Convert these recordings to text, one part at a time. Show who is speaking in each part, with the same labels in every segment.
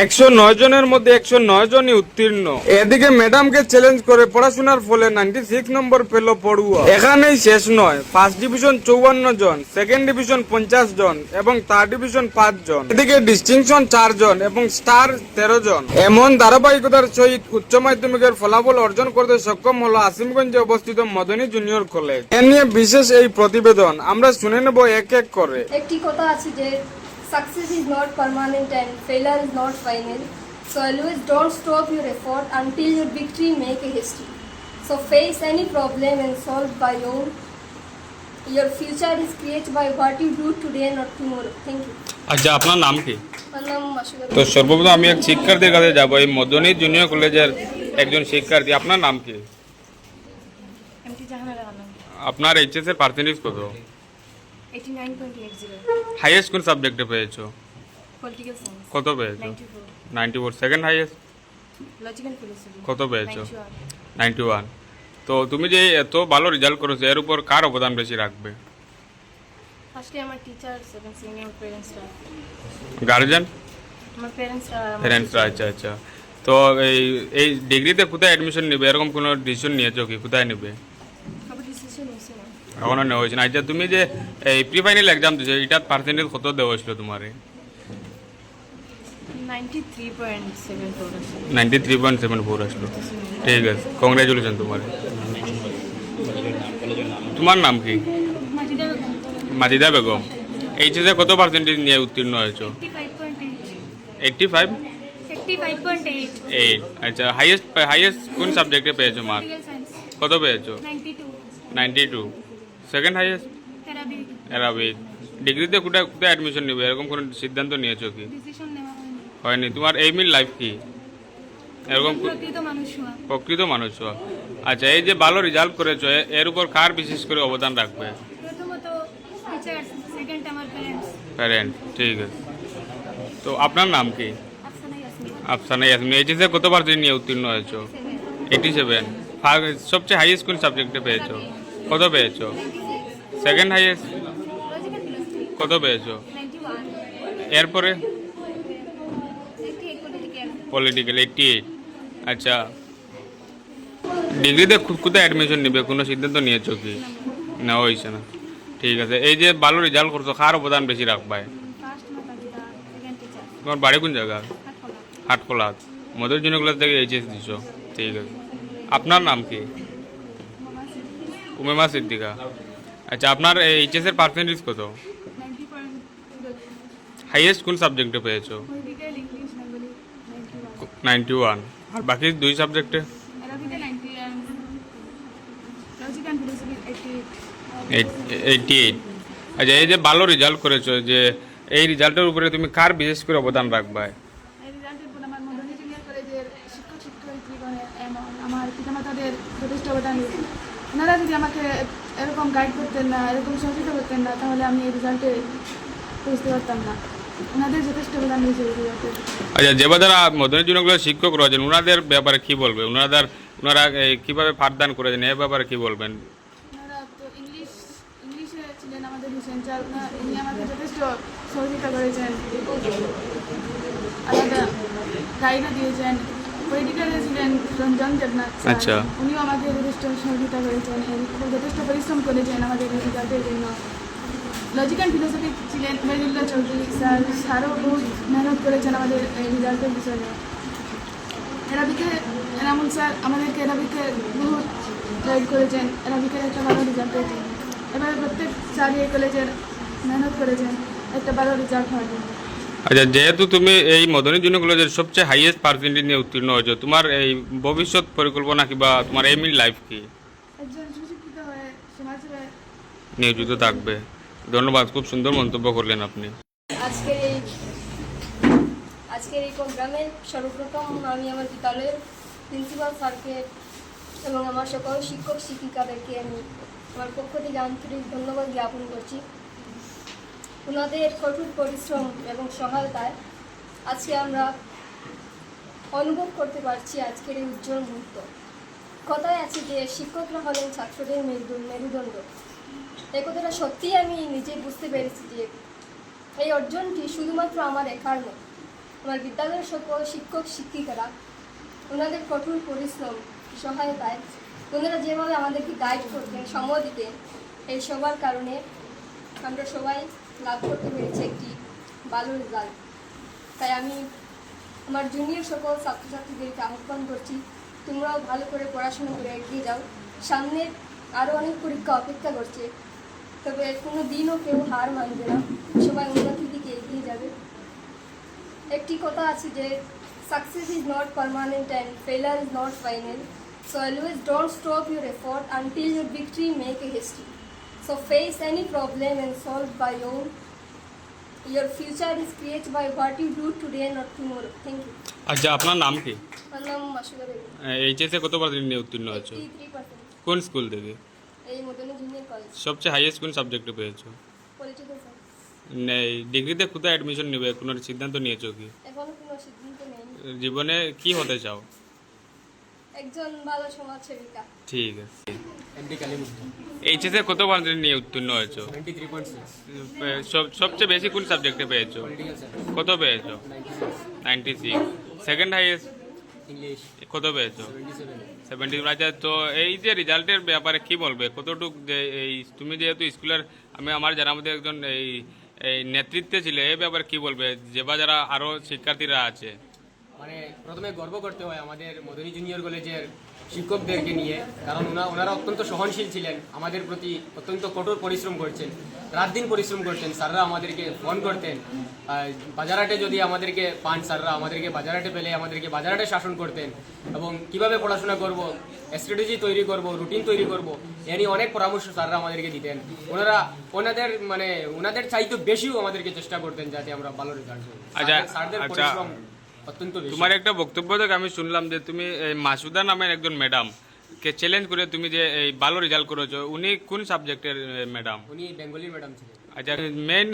Speaker 1: একশো নয় জনের মধ্যে একশো নয় জনই উত্তীর্ণ। এদিকে ম্যাডামকে চ্যালেঞ্জ করে পড়াশোনার ফলে নাইনটি সিক্স নম্বর পেল পড়ুয়া। এখানেই শেষ নয় ফার্স্ট ডিভিশন চৌবান্ন জন সেকেন্ড ডিভিশন পঞ্চাশ জন এবং থার্ড ডিভিশন পাঁচ জন। এদিকে ডিস্টিংশন চার জন এবং স্টার তেরো জন। এমন ধারাবাহিকতার সহিত উচ্চ মাধ্যমিকের ফলাফল অর্জন করতে সক্ষম হলো আসিমগঞ্জে অবস্থিত মদনী জুনিয়র কলেজ এ নিয়ে বিশেষ এই প্রতিবেদন আমরা শুনে নেব এক এক করে।
Speaker 2: একটি কথা আছে যে success is not permanent and failure is not final so always don't stop your effort until your victory make a history so face any problem and solve by own your future is create by what you do today not tomorrow thank you
Speaker 1: আচ্ছা আপনার নাম কি
Speaker 2: আমার নাম মাসুদা
Speaker 1: তো সর্বপ্রথম আমি এক শিক্ষার্থীর কাছে যাব এই মদনী জুনিয়র কলেজের একজন শিক্ষার্থী আপনার নাম কি
Speaker 3: এমটি জাহানারা আলম
Speaker 1: আপনার এইচএস এর পার্সেন্টেজ কত
Speaker 3: eighty nine point eight zero
Speaker 1: highest কোন সাবজেক্টে পেয়েছ?
Speaker 3: পলিটিক্যাল সায়েন্স
Speaker 1: কত পেয়েছ?
Speaker 3: Ninety four
Speaker 1: ninety four second highest
Speaker 3: logical philosophy
Speaker 1: কত পেয়েছ?
Speaker 3: নাইনটি ওয়ান
Speaker 1: নাইনটি ওয়ান তো তুমি যে এত ভালো রেজাল্ট করেছ এর উপর কার অবদান বেশি রাখবে?
Speaker 3: ফার্স্টলি আমার টিচার সেকেন্ড সেকেন্ড আমার প্যারেন্টসরা
Speaker 1: গার্জেন
Speaker 3: আমার প্যারেন্টসরা
Speaker 1: প্যারেন্টসরা আচ্ছা আচ্ছা। তো এই এই ডিগ্রিতে কোথায় অ্যাডমিশন নেবে? এরকম কোনো ডিসিশন নিয়েছো কি? কোথায় নেবে
Speaker 3: সব ডিসিশন হয়েছে না
Speaker 1: এখনও নেওয়া হয়েছে না আচ্ছা তুমি যে এই প্রি ফাইনাল এক্সাম দিছো এটার পার্সেন্টেজ কত দেওয়া হয়েছিল তোমার?
Speaker 3: Ninety three point seven four
Speaker 1: আসলো। ঠিক আছে কংগ্রেচুলেশন তোমার। তোমার নাম কি?
Speaker 3: মাজিদা
Speaker 1: বেগম। এইচএসে কত পার্সেন্টেজ নিয়ে উত্তীর্ণ হয়েছো?
Speaker 3: এইটটি ফাইভ এইট
Speaker 1: আচ্ছা হাইয়েস্ট হাইয়েস্ট কোন সাবজেক্টে পেয়েছ মার্ক কত পেয়েছ?
Speaker 3: Ninety two
Speaker 1: ninety two second highest Arabic ডিগ্রিতে কোথায় কোথায় অ্যাডমিশন নেবে? এরকম কোনো সিদ্ধান্ত নিয়েছো কি?
Speaker 3: হয়নি।
Speaker 1: তোমার এইম ইন লাইফ কি? এরকম
Speaker 3: প্রকৃত মানুষ হওয়া।
Speaker 1: আচ্ছা এই যে ভালো রেজাল্ট করেছ এর উপর কার বিশেষ করে অবদান রাখবে? প্যারেন্ট ঠিক আছে। তো আপনার নাম কি?
Speaker 3: আফসানা ইয়াসমিন।
Speaker 1: আফসানা ইয়াসমিন। এইচএসে কত পার্সেন্ট নিয়ে উত্তীর্ণ হয়েছো? এইটি সেভেন সবচেয়ে হাইয়েস্ট কোন সাবজেক্টে পেয়েছ? কত পেয়েছ? সেকেন্ড হাইয়েস্ট কত পেয়েছ? এরপরে?
Speaker 3: পলিটিক্যাল
Speaker 1: এইটটি এইট আচ্ছা। ডিগ্রিতে কোথায় অ্যাডমিশন নেবে? কোনো সিদ্ধান্ত নিয়েছো কি? না, হয়েছে না। ঠিক আছে। এই যে ভালো রেজাল্ট করছ, কার অবদান বেশি রাখবায় তোমার বাড়ি কোন জায়গা? হাটকোলাত মধুর জনগুলো থেকে এইচএস দিছো। ঠিক আছে। আপনার নাম কি? উমেমা সিদ্দিকা আচ্ছা আপনার এইচএস এর পার্সেন্টেজ কত? হাইয়েস্ট কোন সাবজেক্টে পেয়েছ?
Speaker 3: নাইনটি ওয়ান
Speaker 1: আর বাকি দুই সাবজেক্টে
Speaker 3: এইটটি
Speaker 1: এইট আচ্ছা এই যে ভালো রেজাল্ট করেছ, যে এই রেজাল্টের উপরে তুমি কার বিশেষ করে অবদান রাখবা?
Speaker 3: আমার পিতামাতাদের যথেষ্ট অবদান ওনারা যদি আমাকে এরকম গাইড করতেন না এরকম সহযোগিতা করতেন না তাহলে আমি এই রেজাল্টে বুঝতে পারতাম না। ওনাদের যথেষ্ট অবদান রয়েছে এই রেজাল্টে
Speaker 1: আচ্ছা যে যারা জনগুলো শিক্ষক রয়েছেন ওনাদের ব্যাপারে কি বলবে ওনাদের ওনারা কীভাবে পাঠদান করেছেন এ ব্যাপারে কি বলবেন?
Speaker 3: ওনারা তো ইংলিশ ইংলিশে ছিলেন আমাদের হুসেন চাল উনি আমাকে যথেষ্ট সহযোগিতা করেছেন। আলাদা গাইডও দিয়েছেন। রঞ্জন দেবনাথ
Speaker 1: আচ্ছা।
Speaker 3: উনিও আমাকে যথেষ্ট সহযোগিতা করেছেন যথেষ্ট পরিশ্রম করেছেন আমাদের রেজাল্টের জন্য। লজিক অ্যান্ড ফিলোসফি ছিলেন মেহদুল্লাহ চৌধুরী স্যার। স্যারও বহুত মেহনত করেছেন আমাদের এই রেজাল্টের পিছনে এরাবিকে এনামুল স্যার আমাদেরকে এরাবিকে বহুত গাইড করেছেন। এরাবিকের একটা ভালো রেজাল্ট হয়েছে। এবারে প্রত্যেক স্যারই এই কলেজের মেহনত করেছেন। একটা ভালো রেজাল্ট হওয়ার জন্য
Speaker 1: আচ্ছা যেহেতু তুমি এই মদনী জনগুলোদের সবচেয়ে হাইয়েস্ট পার্সেন্টেজ নিয়ে উত্তীর্ণ হয়েছো তোমার এই ভবিষ্যৎ পরিকল্পনা কিংবা তোমার এম ইন লাইফ কি? নিয়োজিত থাকবে। ধন্যবাদ খুব সুন্দর মন্তব্য করলেন আপনি।
Speaker 2: আজকের এই আজকের এই প্রোগ্রামে সর্বপ্রথম আমি আমার বিদ্যালয়ের প্রিন্সিপাল স্যারকে এবং আমার সকল শিক্ষক শিক্ষিকাদেরকে আমি আমার পক্ষ থেকে আন্তরিক ধন্যবাদ জ্ঞাপন করছি। ওনাদের কঠোর পরিশ্রম এবং সহায়তায় আজকে আমরা অনুভব করতে পারছি আজকের এই উজ্জ্বল মুহূর্ত। কথায় আছে যে শিক্ষকরা হলেন ছাত্রদের মেরুদণ্ড মেরুদণ্ড। এই কথাটা সত্যিই আমি নিজে বুঝতে পেরেছি যে এই অর্জনটি শুধুমাত্র আমার একার নয়, আমার বিদ্যালয়ের সকল শিক্ষক, শিক্ষিকারা ওনাদের কঠোর পরিশ্রম, সহায়তায় ওনারা যেভাবে আমাদেরকে গাইড করতেন, সময় দিতেন, এই সবার কারণে আমরা সবাই লাভ করতে পেরেছি একটি ভালো রেজাল্ট তাই আমি আমার জুনিয়র সকল ছাত্রছাত্রীদেরকে আহ্বান করছি, তোমরাও ভালো করে পড়াশোনা করে এগিয়ে যাও। সামনে আরও অনেক পরীক্ষা অপেক্ষা করছে, তবে কোনো দিনও কেউ হার মানবে না। সবাই উন্নতির দিকে এগিয়ে যাবে। একটি কথা আছে যে success is not permanent and failure is not final so always don't stop your effort until your victory make a history so face any problem and solve by own Your future is created by what you do today, not tomorrow. Thank you.
Speaker 1: আচ্ছা আপনার নাম কি?
Speaker 2: আমার নাম মাসুদা দেবী।
Speaker 1: এইচএসে কত percent নিয়ে উত্তীর্ণ আছো
Speaker 2: এইটি থ্রি পার্সেন্ট
Speaker 1: কোন স্কুল থেকে
Speaker 2: এই মদনী জুনিয়র কলেজ
Speaker 1: সবচেয়ে হাইয়েস্ট কোন সাবজেক্টে পেয়েছ?
Speaker 2: পলিটিক্যাল সায়েন্স
Speaker 1: নেই ডিগ্রিতে কোথায় অ্যাডমিশন নেবে কোনো সিদ্ধান্ত নিয়েছো কি?
Speaker 2: এখনও কোনো সিদ্ধান্ত নেই
Speaker 1: জীবনে কি হতে চাও?
Speaker 2: একজন ভালো সমাজসেবিকা।
Speaker 1: ঠিক আছে।
Speaker 4: এমডি কালিমুদ্দ
Speaker 1: এইচএসে কত পার্সেন্ট নিয়ে উত্তীর্ণ হয়েছো? সব সবচেয়ে বেশি কোন সাবজেক্টে পেয়েছ? কত পেয়েছ?
Speaker 4: নাইনটি সিক্স
Speaker 1: সেকেন্ড হাইয়েস্ট কত পেয়েছ?
Speaker 4: সেভেন্টি
Speaker 1: আচ্ছা তো এই যে রেজাল্টের ব্যাপারে কি বলবে? কতটুক যে এই তুমি যেহেতু স্কুলের আমি আমার যারা আমাদের একজন এই এই নেতৃত্বে ছিল এই ব্যাপারে কি বলবে? যে বা যারা আরও শিক্ষার্থীরা আছে।
Speaker 4: মানে প্রথমে গর্ব করতে হয় আমাদের মদনী জুনিয়র কলেজের শিক্ষকদেরকে নিয়ে কারণ ওনা ওনারা অত্যন্ত সহনশীল ছিলেন আমাদের প্রতি অত্যন্ত কঠোর পরিশ্রম করছেন রাত দিন পরিশ্রম করতেন স্যাররা আমাদেরকে ফোন করতেন বাজারহাটে যদি আমাদেরকে পান স্যাররা আমাদেরকে বাজারহাটে পেলে আমাদেরকে বাজারহাটে শাসন করতেন এবং কীভাবে পড়াশোনা করব স্ট্র্যাটেজি তৈরি করব রুটিন তৈরি করব এ নিয়ে অনেক পরামর্শ স্যাররা আমাদেরকে দিতেন ওনারা ওনাদের মানে ওনাদের চাইতে বেশিও আমাদেরকে চেষ্টা করতেন যাতে আমরা ভালো রেজাল্ট করি
Speaker 1: আচ্ছা,
Speaker 4: স্যারদের- স্যারদের
Speaker 1: আচ্ছা।
Speaker 4: পরিশ্রম অত্যন্ত
Speaker 1: তোমার একটা বক্তব্য থেকে আমি শুনলাম যে তুমি মাসুদা নামের একজন ম্যাডাম কে চ্যালেঞ্জ করে তুমি যে এই ভালো রেজাল্ট করেছ। উনি কোন সাবজেক্টের ম্যাডাম
Speaker 4: উনি বেঙ্গলির ম্যাডাম ছিলেন।
Speaker 1: আচ্ছা মেন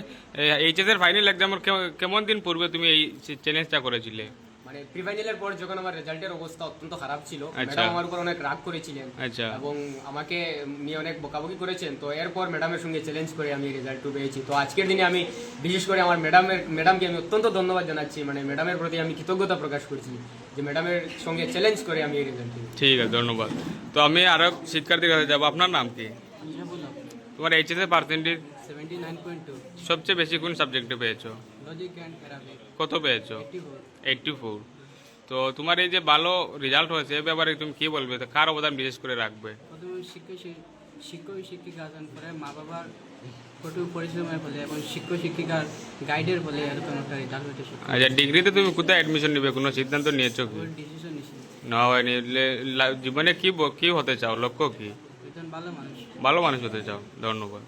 Speaker 1: এইচএস এর ফাইনাল এক্সামের কেমন দিন পূর্বে তুমি এই চ্যালেঞ্জটা করেছিলে?
Speaker 4: মানে প্রি ফাইনালের পর যখন আমার রেজাল্টের অবস্থা অত্যন্ত খারাপ ছিল
Speaker 1: আচ্ছা।
Speaker 4: ম্যাডাম আমার উপর অনেক রাগ করেছিলেন।
Speaker 1: আচ্ছা।
Speaker 4: এবং আমাকে নিয়ে অনেক বকাবকি করেছেন। তো এরপর ম্যাডামের সঙ্গে চ্যালেঞ্জ করে আমি রেজাল্ট পেয়েছি। তো আজকের দিনে আমি বিশেষ করে আমার ম্যাডামের ম্যাডামকে আমি অত্যন্ত ধন্যবাদ জানাচ্ছি। মানে ম্যাডামের প্রতি আমি কৃতজ্ঞতা প্রকাশ করছি যে ম্যাডামের সঙ্গে চ্যালেঞ্জ করে আমি এই রেজাল্ট
Speaker 1: ঠিক আছে ধন্যবাদ। তো আমি আরও শিক্ষার্থীর কাছে যাব। আপনার নাম কি? তোমার এইচএস এর percentage
Speaker 4: seventy nine point two
Speaker 1: সবচেয়ে বেশি কোন সাবজেক্টে পেয়েছ?
Speaker 4: লজিক অ্যান্ড অ্যারাবিক
Speaker 1: কত পেয়েছ? এইটটি ফোর তো তোমার এই যে ভালো রেজাল্ট হয়েছে এ ব্যাপারে তুমি কি বলবে? তো কার অবদান বিশেষ করে রাখবে?
Speaker 5: প্রথমে শিক্ষক শিক্ষক শিক্ষিকা আছেন পরে মা বাবার কঠোর পরিশ্রমের ফলে এবং শিক্ষক শিক্ষিকার গাইডের ফলে এরকম একটা রেজাল্ট হতে
Speaker 1: আচ্ছা ডিগ্রিতে তুমি কোথায় অ্যাডমিশন নিবে? কোনো সিদ্ধান্ত নিয়েছো কি?
Speaker 5: ডিসিশন নিছি
Speaker 1: না হয়নি। জীবনে কি কি হতে চাও? লক্ষ্য কি? ভালো মানুষ হতে চাও ধন্যবাদ।